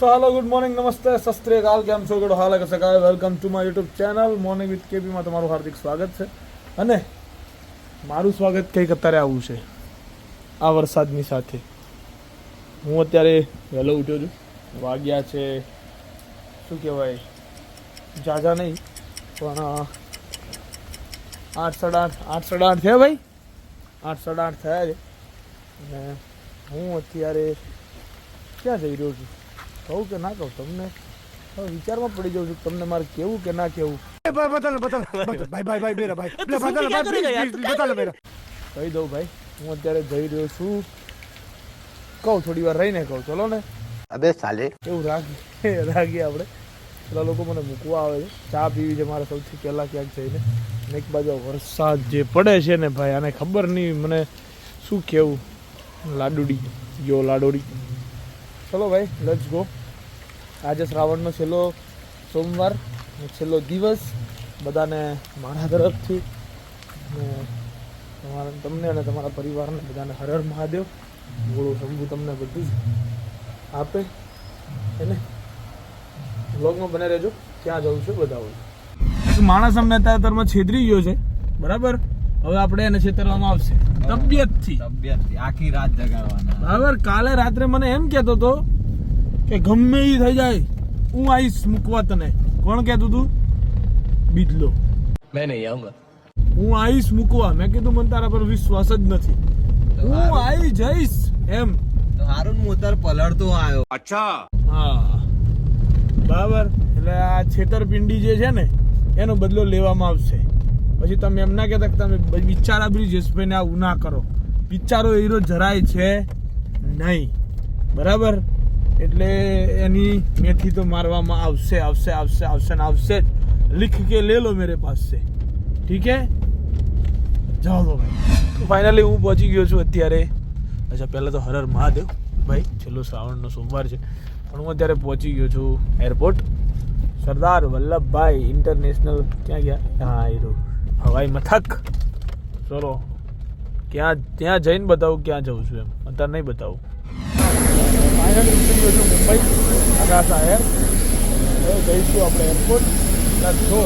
સો હાલો good morning નમસ્તે સસ્ત્રીકાલ કેમ છો ગુડ હાલ સકાય welcome to my YouTube channel morning with કેપીમાં તમારું હાર્દિક સ્વાગત છે અને મારું સ્વાગત કંઈક અત્યારે આવું છે આ વરસાદની સાથે હું અત્યારે વહેલો ઉઠ્યો છું, વાગ્યા છે, શું કહેવાય, જાજા નહીં, પણ આઠ સાડા આઠ આઠ સાડા આઠ થયા ભાઈ? આઠ સાડા આઠ થયા છે. અને હું અત્યારે ક્યાં જઈ રહ્યો છું? કહું કે ના કહું તમને વિચારમાં પડી જાઉં છું તમને મારે કેવું કે ના કેવું. કહી દઉં ભાઈ હું અત્યારે જઈ રહ્યો છું. કહું થોડી વાર રહીને કહું ચલો ને. અબે સાલે. એવું રાખીએ રાખીએ આપણે. પેલા લોકો મને મૂકવા આવે છે. ચા પીવી છે મારે સૌથી પહેલા ક્યાંક જઈને. ને એક બાજુ વરસાદ જે પડે છે ને ભાઈ આને ખબર નહીં મને શું કેવું. લાડુડી ગયો લાડોડી. ચલો ભાઈ લેટ્સ ગો આજે શ્રાવણનો છેલ્લો સોમવાર છેલ્લો દિવસ બધાને મારા તરફથી તમારા તમને અને તમારા પરિવારને બધાને હર હર મહાદેવ. ગોળો શંભુ તમને બધું જ આપે. એને બ્લોગમાં બને રહેજો. ક્યાં જવું છે બતાવું એક માણસ અમને અત્યારે તરમાં છેતરી ગયો છે. બરાબર? હવે આપણે એને છેતરવામાં આવશે. તબિયતથી. તબિયત આખી રાત જગાડવાના. બરાબર? કાલે રાત્રે મને એમ કહેતો હતો કે ગમે એ થઈ જાય હું આવીશ મૂકવા તને. કોણ કહેતું તું બીજલો મેં નહીં આવું. હું આવીશ મૂકવા. મેં કીધું મને તારા પર વિશ્વાસ જ નથી. હું આવી જઈશ એમ. તો હારું હું તાર પલળતો આવ્યો. હા. બરાબર. એટલે આ છેતરપિંડી જે છે ને એનો બદલો લેવામાં આવશે. પછી તમે એમ ના કહેતા કે તમે બિચારા બ્રિજેશભાઈને આવું ના કરો. બિચારો હીરો જરાય છે નહીં. બરાબર? એટલે એની મેથી તો મારવામાં આવશે આવશે આવશે આવશે ને આવશે જ लिख के ले लो मेरे पास से ठीक है જાઓ તો ભાઈ ફાઇનલી હું પહોંચી ગયો છું અત્યારે અચ્છા પહેલાં તો હરર મહાદેવ ભાઈ છેલ્લો શ્રાવણનો સોમવાર છે પણ હું અત્યારે પહોંચી ગયો છું એરપોર્ટ સરદાર વલ્લભભાઈ ઇન્ટરનેશનલ ક્યાં ગયા હા એ રહ્યું. હવાઈ મથક ચલો ક્યાં ત્યાં જઈને બતાવું ક્યાં જઉં છું એમ અત્યારે નહીં બતાવું ફાઇનલી ઉતરી ગયો મુંબઈ અગાસા એર જઈશું આપણે એરપોર્ટ જો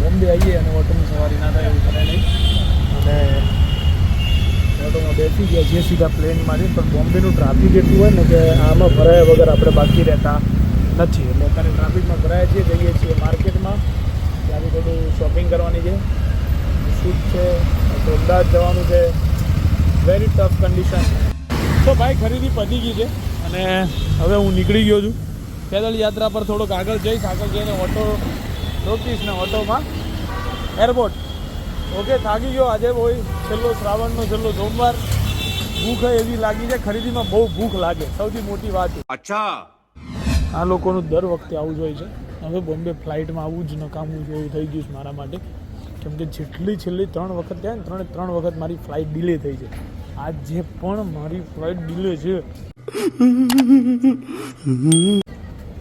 બોમ્બે આવીએ અને ઓટોની સવારી ના થાય એવું કરે નહીં. અને ઓટોમાં બેસી ગયા છીએ સીધા પ્લેનમાંથી પણ બોમ્બેનું ટ્રાફિક એટલું હોય ને કે આમાં ભરાયા વગર આપણે બાકી રહેતા નથી. એટલે અત્યારે ટ્રાફિકમાં ભરાયા છીએ, જઈએ છીએ માર્કેટમાં. ત્યાંથી થોડું શોપિંગ કરવાની છે. શૂટ છે. તો અમદાવાદ જવાનું છે. વેરી ટફ કન્ડિશન તો ભાઈ ખરીદી પતી ગઈ છે અને હવે હું નીકળી ગયો છું. પેદલ યાત્રા પર થોડોક આગળ જઈશ. આગળ જઈને ઓટો રોકીશ ને ઓટોમાં એરપોર્ટ ઓકે થાકી ગયો. આજે બહુ છેલ્લો શ્રાવણનો છેલ્લો સોમવાર. ભૂખ એવી લાગી છે. ખરીદીમાં બહુ ભૂખ લાગે. સૌથી મોટી વાત અચ્છા. આ લોકોનું દર વખતે આવું જ હોય છે. હવે બોમ્બે ફ્લાઇટમાં આવું જ નકામું જેવું થઈ ગયું છે મારા માટે. કેમ કે જેટલી છેલ્લી ત્રણ વખત થયા ને ત્રણે ત્રણ વખત મારી ફ્લાઇટ ડિલે થઈ છે. આ જે પણ મારી ફ્લાઇટ ડિલે છે,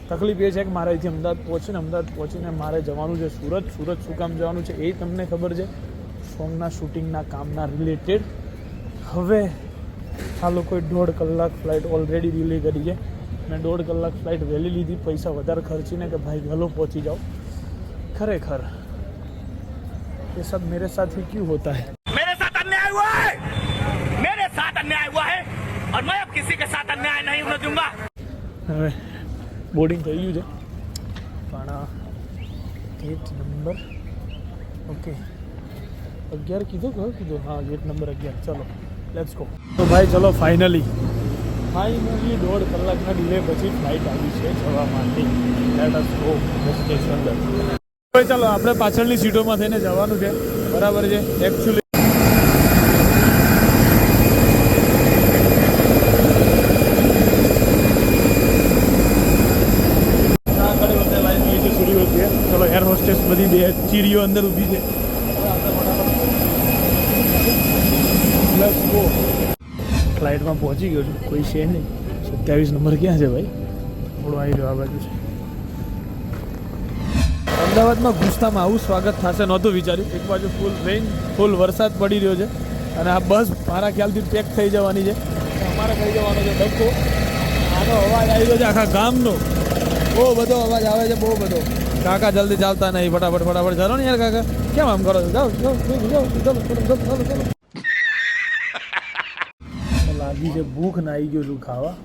તકલીફ એ છે કે મારે અહીંથી અમદાવાદ પહોંચીને અમદાવાદ પહોંચીને મારે જવાનું છે સુરત. સુરત શું કામ જવાનું છે એ તમને ખબર છે. સોંગના શૂટિંગના કામના રિલેટેડ હવે આ લોકોએ દોઢ કલાક ફ્લાઇટ ઓલરેડી ડિલે કરી છે. મેં દોઢ કલાક ફ્લાઇટ વહેલી લીધી, પૈસા વધારે ખર્ચીને કે ભાઈ વહેલો પહોંચી જાઓ. ખરેખર ये सब मेरे साथ ही क्यों होता है मेरे साथ अन्याय हुआ है मेरे साथ अन्याय हुआ है और मैं अब किसी के साथ अन्याय नहीं होने दूंगा હવે બોર્ડિંગ થઈ ગયું છે પણ ગેટ નંબર ઓકે અગિયાર કીધું કયો કીધું હા ગેટ નંબર અગિયાર ચલો લેટ્સ ગો તો ભાઈ ચલો ફાઇનલી ફાઇનલી દોઢ કલાકના ડિલે પછી ફ્લાઇટ આવી છે જવા માટે લેટ અસ ગો ડેસ્ટિનેશન હવે ચાલો, આપણે પાછળની સીટોમાં થઈને જવાનું છે. બરાબર છે? એકચ્યુઅલી ચલો એર હોસ્ટેસ બધી બે ચીરીઓ અંદર ઊભી છે. ફ્લાઇટમાં પહોંચી ગયો છું. કોઈ છે નહીં. સત્યાવીસ નંબર ક્યાં છે ભાઈ? થોડું આવી રહ્યો બાજુ છે. અમદાવાદમાં ગુસ્સામાં આવું સ્વાગત થશે નહોતું વિચાર્યું એક બાજુ ફૂલ રેન ફૂલ વરસાદ પડી રહ્યો છે અને આ બસ મારા ખ્યાલથી પેક થઈ જવાની છે અમારે થઈ જવાનો છે ડબ્બો આનો અવાજ આવી રહ્યો છે આખા ગામનો બહુ બધો અવાજ આવે છે બહુ બધો કાકા જલ્દી ચાલતા નહીં ફટાફટ ફટાફટ ચાલો ને યાર કાકા કેમ આમ કરો છો જાઓ લાગી છે ભૂખ ના આવી ગયો છું ખાવા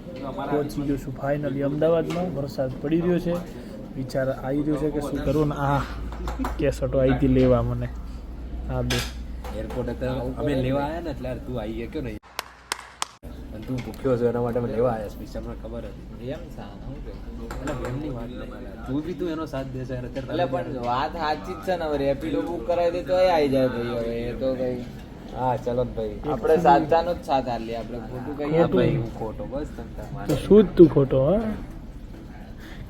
પહોંચી ગયો છું ફાઇનલી અમદાવાદમાં વરસાદ પડી રહ્યો છે વિચાર આવી રહ્યો છે કે શું કરું ને આ કેસટો આવી હતી લેવા મને. આ બે. એરપોર્ટ અમે લેવા આવ્યા ને એટલે તું આવી ગયો નહીં અને તું ભૂખ્યો છો એના માટે અમે લેવા આવ્યા સ્પીચ મને ખબર હતી. એમ સાનું એમની વાત નહીં તું બી તું એનો સાથ દેશે એટલે પણ વાત સાચી જ છે ને હવે. રેપિડો બુક કરાવી દે તો એ આવી જાય ભાઈ હવે. એ તો કઈ હા ચલો ભાઈ. આપણે સાચાનો જ સાથ હાલીએ. આપણે ખોટું કહીએ ભાઈ હું ખોટો. બસ તમ શું તું ખોટો હા?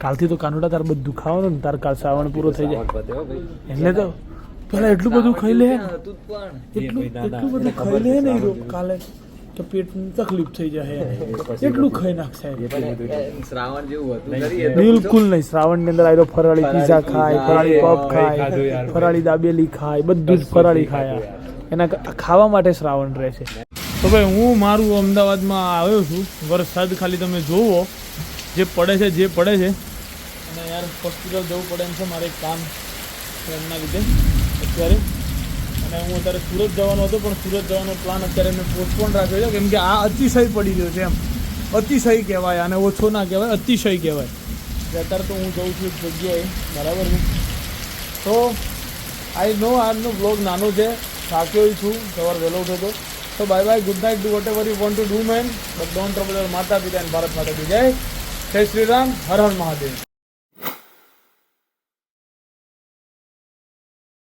કાલથી તો કાનુડા તાર બધું ખાવાનું ને તાર કાલ શ્રાવણ પૂરો થઈ જાય. એટલે તો પેલા એટલું બધું ખાઈ લે. એટલું બધું ખાઈ લે ને કાલે તો પેટની તકલીફ થઈ જાય એટલું ખાઈ નાખશે શ્રાવણ જેવું હતું બિલકુલ નહીં શ્રાવણની અંદર આવ્યો ફરાળી ફરાળી પીઝા ખાય ફરાળી પફ ખાય ફરાળી દાબેલી ખાય બધું જ ફરાળી ખાયા. એના ખાવા માટે શ્રાવણ રહે છે. તો ભાઈ હું મારું અમદાવાદમાં આવ્યો છું. વરસાદ ખાલી તમે જોવો. જે પડે છે, જે પડે છે. અને યાર હોસ્પિટલ જવું પડે એમ છે, મારે એક કામ એમના લીધે અત્યારે. અને હું અત્યારે સુરત જવાનો હતો, પણ સુરત જવાનો પ્લાન અત્યારે મેં પોસ્ટપોન રાખ્યો છે, કેમ કે આ અતિશય પડી રહ્યો છે એમ. અતિશય કહેવાય અને ઓછો ના કહેવાય, અતિશય કહેવાય. અત્યારે તો હું જઉં છું એક જગ્યાએ, બરાબર છે. તો આઈ નો આજનો બ્લોગ નાનો છે થાક્યો છું, સવાર વહેલો ઉઠ્યો હતો તો bye bye good night do whatever you want to do man but don't trouble માતા પિતા અને ભારત માતા જય જય શ્રી રામ હર હર મહાદેવ